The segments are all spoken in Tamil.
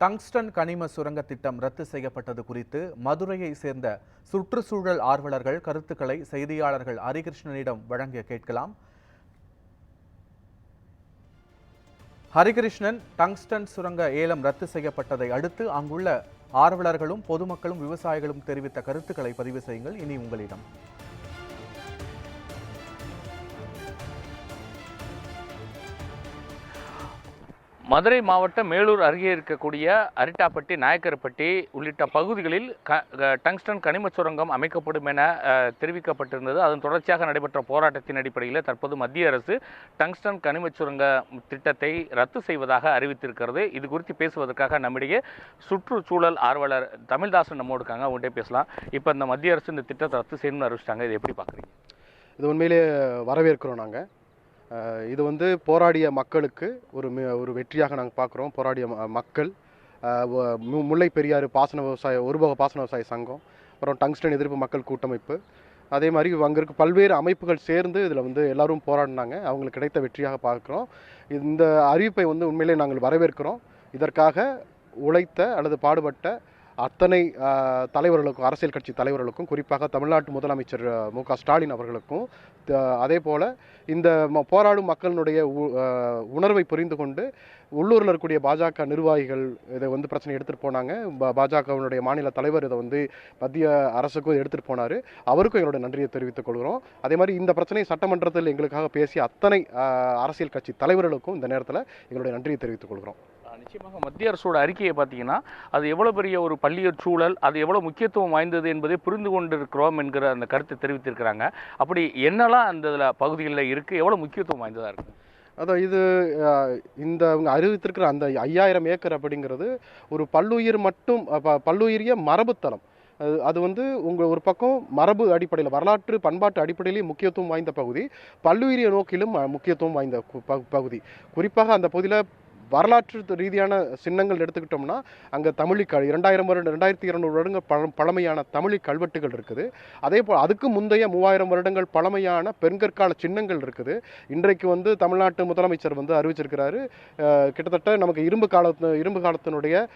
டங்ஸ்டன் கனிம சுரங்க திட்டம் ரத்து செய்யப்பட்டது குறித்து மதுரையை சேர்ந்த சுற்றுச்சூழல் ஆர்வலர்கள் கருத்துக்களை செய்தியாளர்கள் ஹரிகிருஷ்ணனிடம் வழங்க கேட்கலாம். ஹரிகிருஷ்ணன் டங்ஸ்டன் சுரங்க ஏலம் ரத்து செய்யப்பட்டதை அடுத்து அங்குள்ள ஆர்வலர்களும் பொதுமக்களும் விவசாயிகளும் தெரிவித்த கருத்துக்களை பதிவு செய்யுங்கள். இனி உங்களிடம். மதுரை மாவட்டம் மேலூர் அருகே இருக்கக்கூடிய அரிட்டாப்பட்டி நாயக்கர்பட்டி உள்ளிட்ட பகுதிகளில் க டங்ஸ்டன் கனிமச் சுரங்கம் அமைக்கப்படும் என தெரிவிக்கப்பட்டிருந்தது. அதன் தொடர்ச்சியாக நடைபெற்ற போராட்டத்தின் அடிப்படையில் தற்போது மத்திய அரசு டங்ஸ்டன் கனிமச் சுரங்க திட்டத்தை ரத்து செய்வதாக அறிவித்திருக்கிறது. இது குறித்து பேசுவதற்காக நம்மிடையே சுற்றுச்சூழல் ஆர்வலர் தமிழ்தாசன் நம்மோடு இருக்காங்க. அவங்கள்ட்ட பேசலாம். இப்போ இந்த மத்திய அரசு இந்த திட்டத்தை ரத்து செய்யணும்னு அறிவிச்சிட்டாங்க. இதை எப்படி பார்க்குறீங்க இது உண்மையிலே வரவேற்கிறோம் நாங்கள் இது வந்து போராடிய மக்களுக்கு ஒரு ஒரு வெற்றியாக நாங்கள் பார்க்குறோம் போராடிய மக்கள் முல்லை பெரியாறு பாசன விவசாய ஒருபோக பாசன விவசாய சங்கம் அப்புறம் டங்ஸ்டன் எதிர்ப்பு மக்கள் கூட்டமைப்பு. அதே மாதிரி அங்கே இருக்க பல்வேறு அமைப்புகள் சேர்ந்து இதில் வந்து எல்லோரும் போராடினாங்க. அவங்களுக்கு கிடைத்த வெற்றியாக பார்க்குறோம் இந்த அறிவிப்பை வந்து உண்மையிலே நாங்கள் வரவேற்கிறோம். இதற்காக உழைத்த அல்லது பாடுபட்ட அத்தனை தலைவர்களுக்கும் அரசியல் கட்சி தலைவர்களுக்கும் குறிப்பாக தமிழ்நாட்டு முதலமைச்சர் மு க ஸ்டாலின் அவர்களுக்கும் அதே போல் இந்த ம- போராடும் மக்களினுடைய உ- உணர்வை புரிந்து கொண்டு உள்ளூரில் இருக்கக்கூடிய பாஜக நிர்வாகிகள் இதை வந்து பிரச்சனை எடுத்துகிட்டு போனாங்க. பாஜகவினுடைய மாநில தலைவர் இதை வந்து மத்திய அரசுக்கும் எடுத்துகிட்டு போனார். அவருக்கும் எங்களுடைய நன்றியை தெரிவித்துக் கொள்கிறோம். அதே மாதிரி இந்த பிரச்சனையை சட்டமன்றத்தில் எங்களுக்காக பேசிய அத்தனை அரசியல் கட்சி தலைவர்களுக்கும் இந்த நேரத்தில் எங்களுடைய நன்றியை தெரிவித்துக் கொள்கிறோம். நிச்சயமாக மத்திய அரசோட அறிக்கையை பார்த்தீங்கன்னா அது எவ்வளோ பெரிய ஒரு பள்ளியர் சூழல் அது எவ்வளோ முக்கியத்துவம் வாய்ந்தது என்பதை புரிந்து கொண்டிருக்கிறோம் என்கிற அந்த கருத்தை தெரிவித்திருக்கிறாங்க. அப்படி என்னெல்லாம் அந்த இதில் பகுதிகளில் இருக்குது எவ்வளோ முக்கியத்துவம் வாய்ந்ததாக இருக்குது அதான் இது இந்த அவங்க அறிவித்திருக்கிற அந்த ஐயாயிரம் ஏக்கர் அப்படிங்கிறது ஒரு பல்லுயிர் மட்டும் ப- பல்லுயிரிய மரபுத்தலம் அது அது வந்து உங்கள் ஒரு பக்கம் மரபு அடிப்படையில் வரலாற்று பண்பாட்டு அடிப்படையிலேயும் முக்கியத்துவம் வாய்ந்த பகுதி பல்லுயிரிய நோக்கிலும் முக்கியத்துவம் வாய்ந்த பகு- பகுதி. குறிப்பாக அந்த பகுதியில் வரலாற்று ரீதியான சின்னங்கள் எடுத்துக்கிட்டோம்னா அங்கே தமிழி கல் இரண்டாயிரம் வருட ரெண்டாயிரத்தி இரநூறு வருடங்கள் பழ பழமையான தமிழி கல்வெட்டுகள் இருக்குது. அதே போல் அதுக்கு முந்தைய மூவாயிரம் வருடங்கள் பழமையான பெருங்கற்கால சின்னங்கள் இருக்குது. இன்றைக்கு வந்து தமிழ்நாட்டு முதலமைச்சர் வந்து அறிவிச்சிருக்கிறாரு. கிட்டத்தட்ட நமக்கு இரும்பு காலத்து இரும்பு காலத்தினுடைய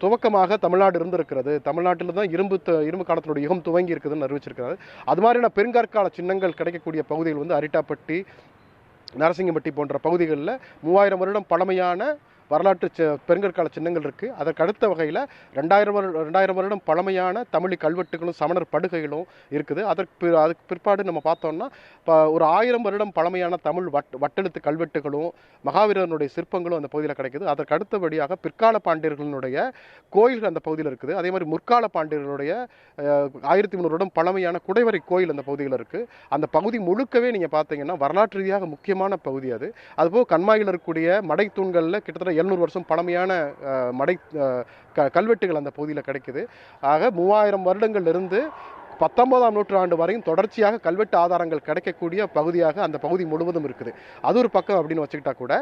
துவக்கமாக தமிழ்நாடு இருந்திருக்கிறது. தமிழ்நாட்டில் தான் இரும்பு த- இரும்பு காலத்தினுடைய யுகம் துவங்கி இருக்குதுன்னு அறிவிச்சிருக்கிறாரு. அது மாதிரியான பெருங்கற்கால சின்னங்கள் கிடைக்கக்கூடிய பகுதிகள் வந்து அரிட்டாப்பட்டி நரசிங்கம்பட்டி போன்ற பகுதிகளில் மூவாயிரம் வருடம் பழமையான வரலாற்று பெருங்கற்கால சின்னங்கள் இருக்குது அதற்கு அடுத்த வகையில் ரெண்டாயிரம் ரெண்டாயிரம் வருடம் பழமையான தமிழ் கல்வெட்டுகளும் சமணர் படுகைகளும் இருக்குது. அதற்கு அதுக்கு பிற்பாடு நம்ம பார்த்தோம்னா இப்போ ஒரு ஆயிரம் வருடம் பழமையான தமிழ் வட் வட்டெழுத்து கல்வெட்டுகளும் மகாவீரனுடைய சிற்பங்களும் அந்த பகுதியில் கிடைக்குது. அதற்கு அடுத்தபடியாக பிற்கால பாண்டியர்களுடைய கோயில்கள் அந்த பகுதியில் இருக்குது. அதே மாதிரி முற்கால பாண்டியர்களுடைய ஆயிரத்தி முந்நூறு வருடம் பழமையான குடைவரை கோயில் அந்த பகுதியில் இருக்குது அந்த பகுதி முழுக்கவே நீங்கள் பார்த்தீங்கன்னா வரலாற்று ரீதியாக முக்கியமான பகுதி அது. அதுபோல் கண்மாயில் இருக்கக்கூடிய மடை தூண்களில் கிட்டத்தட்ட எழுநூறு வருஷம் பழமையான மடை க கல்வெட்டுகள் அந்த பகுதியில் கிடைக்குது. ஆக மூவாயிரம் வருடங்கள்ல இருந்து பத்தொன்பதாம் நூற்றாண்டு வரையும் தொடர்ச்சியாக கல்வெட்டு ஆதாரங்கள் கிடைக்கக்கூடிய பகுதியாக அந்த பகுதி முழுவதும் இருக்குது. அது ஒரு பக்கம் அப்படின்னு வச்சுக்கிட்டா கூட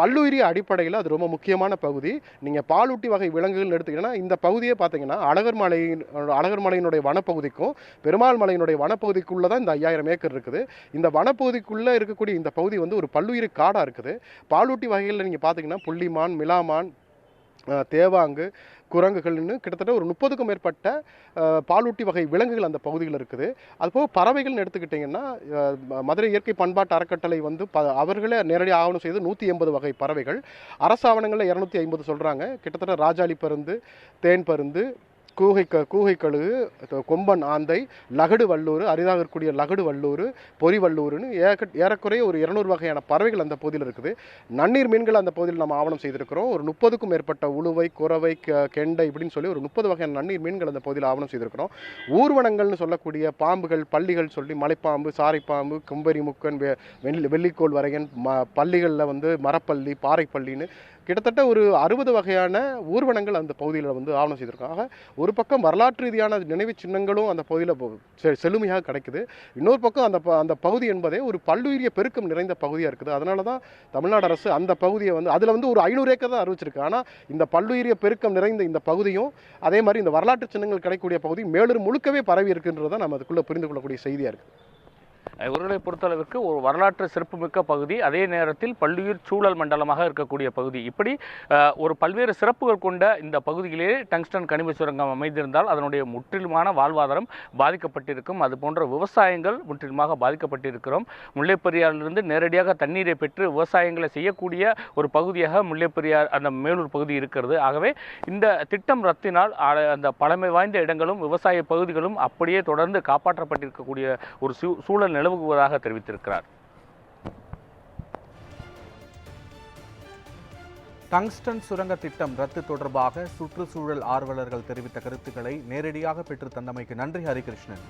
பல்லுயிரி அடிப்படையில் அது ரொம்ப முக்கியமான பகுதி. நீங்கள் பாலூட்டி வகை விலங்குகள் எடுத்துக்கிட்டீங்கன்னா இந்த பகுதியே பார்த்தீங்கன்னா அழகர் மலையின் அழகர் மலையினுடைய வனப்பகுதிக்கும் பெருமாள் மலையினுடைய வனப்பகுதிக்குள்ளே தான் இந்த ஐயாயிரம் ஏக்கர் இருக்குது. இந்த வனப்பகுதிக்குள்ளே இருக்கக்கூடிய இந்த பகுதி வந்து ஒரு பல்லுயிரி காடாக இருக்குது. பாலூட்டி வகைகளில் நீங்கள் பார்த்தீங்கன்னா புள்ளிமான் மிலாமான் தேவாங்கு குரங்குகள்னு கிட்டத்தட்ட ஒரு முப்பதுக்கும் மேற்பட்ட பாலூட்டி வகை விலங்குகள் அந்த பகுதியில் இருக்குது. அதுபோக பறவைகள்னு எடுத்துக்கிட்டிங்கன்னா மதுரை இயற்கை பண்பாட்டு அறக்கட்டளை வந்து ப அவர்களே நேரடியாக ஆவணம் செய்து நூற்றி எண்பது வகை பறவைகள். அரசு ஆவணங்களில் இரநூத்தி ஐம்பது சொல்கிறாங்க கிட்டத்தட்ட ராஜாளி பருந்து தேன் பருந்து கூகை க கூகை கழுகு கொம்பன் ஆந்தை லகடு வல்லூர் அரிதாக இருக்கக்கூடிய லகடு வல்லூர் பொறி வல்லூர்னு ஏக ஏறக்குறைய ஒரு இரநூறு வகையான பறவைகள் அந்த பகுதியில் இருக்குது. நன்னீர் மீன்கள் அந்த பகுதியில் நம்ம ஆவணம் செய்திருக்கிறோம். ஒரு முப்பதுக்கும் மேற்பட்ட உழுவை குறவை கெண்டை இப்படின்னு சொல்லி ஒரு முப்பது வகையான நன்னீர் மீன்கள் அந்த பகுதியில் ஆவணம் செய்திருக்கிறோம். ஊர்வனங்கள்னு சொல்லக்கூடிய பாம்புகள் பள்ளிகள் சொல்லி மலைப்பாம்பு சாரைப்பாம்பு கும்பரி முக்கன் வெள்ளி வெள்ளிக்கோள் வரையன் ம பள்ளிகளில் வந்து மரப்பள்ளி பாறைப்பள்ளின்னு கிட்டத்தட்ட ஒரு அறுபது வகையான ஊர்வனங்கள் அந்த பகுதியில் வந்து ஆவணம் செய்திருக்காங்க. ஒரு பக்கம் வரலாற்று ரீதியான நினைவு சின்னங்களும் அந்த பகுதியில் செ- செழுமையாக கிடைக்குது. இன்னொரு பக்கம் அந்த ப- அந்த பகுதி என்பதே ஒரு பல்லுயிரிய பெருக்கம் நிறைந்த பகுதியாக இருக்குது. அதனால தான் தமிழ்நாடு அரசு அந்த பகுதியை வந்து அதில் வந்து ஒரு ஐநூறு ஏக்கர் தான் அறிவிச்சிருக்கு. ஆனால் இந்த பல்லுயிரிய பெருக்கம் நிறைந்த இந்த பகுதியும் அதே மாதிரி இந்த வரலாற்று சின்னங்கள் கிடைக்கக்கூடிய பகுதி மேலும் முழுக்கவே பரவி இருக்குன்றதை நம்ம அதுக்குள்ளே புரிந்து கொள்ளக்கூடிய செய்தியாக இருக்குது இவர்களை பொறுத்தளவிற்கு ஒரு வரலாற்று சிறப்புமிக்க பகுதி. அதே நேரத்தில் பல்லுயிர் சூழல் மண்டலமாக இருக்கக்கூடிய பகுதி. இப்படி ஒரு பல்வேறு சிறப்புகள் கொண்ட இந்த பகுதியிலே டங்ஸ்டன் கனிம சுரங்கம் அமைந்திருந்தால் அதனுடைய முற்றிலுமான வாழ்வாதாரம் பாதிக்கப்பட்டிருக்கும். அது போன்ற விவசாயங்கள் முற்றிலுமாக பாதிக்கப்பட்டிருக்கிறோம். முல்லைப்பெரியாரிலிருந்து நேரடியாக தண்ணீரை பெற்று விவசாயங்களை செய்யக்கூடிய ஒரு பகுதியாக முல்லைப்பெரியார் அந்த மேலூர் பகுதி இருக்கிறது. ஆகவே இந்த திட்டம் ரத்தினால் அந்த பழமை வாய்ந்த இடங்களும் விவசாய பகுதிகளும் அப்படியே தொடர்ந்து காப்பாற்றப்பட்டிருக்கக்கூடிய ஒரு சூ- சூழல் நிலவுவதாக தெரிவித்திருக்கிறார். டங்ஸ்டன் சுரங்க திட்டம் ரத்து தொடர்பாக சுற்றுச்சூழல் ஆர்வலர்கள் தெரிவித்த கருத்துக்களை நேரடியாக பெற்று தந்தமைக்கு நன்றி ஹரிகிருஷ்ணன்.